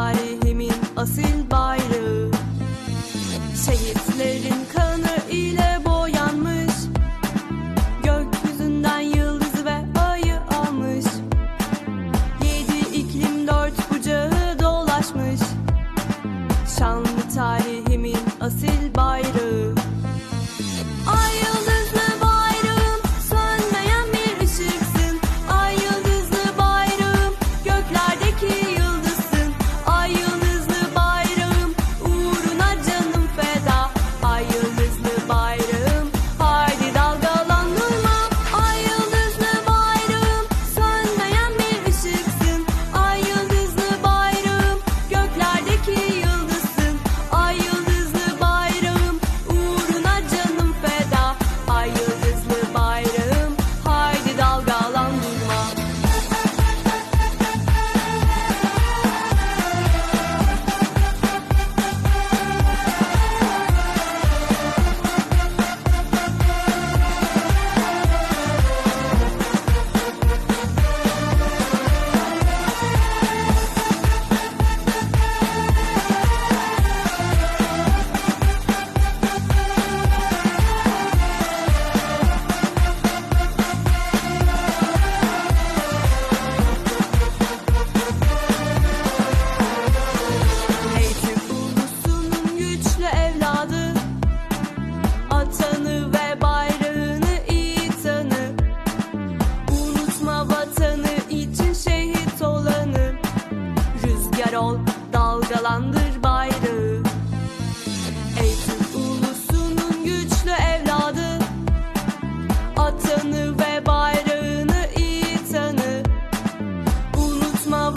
Tarihimin asil bayrağı. Şehitlerin ol dalgalandır bayrağı Ey Türk ulusunun güçlü evladı Atanı ve bayrağını iyi tanı Unutma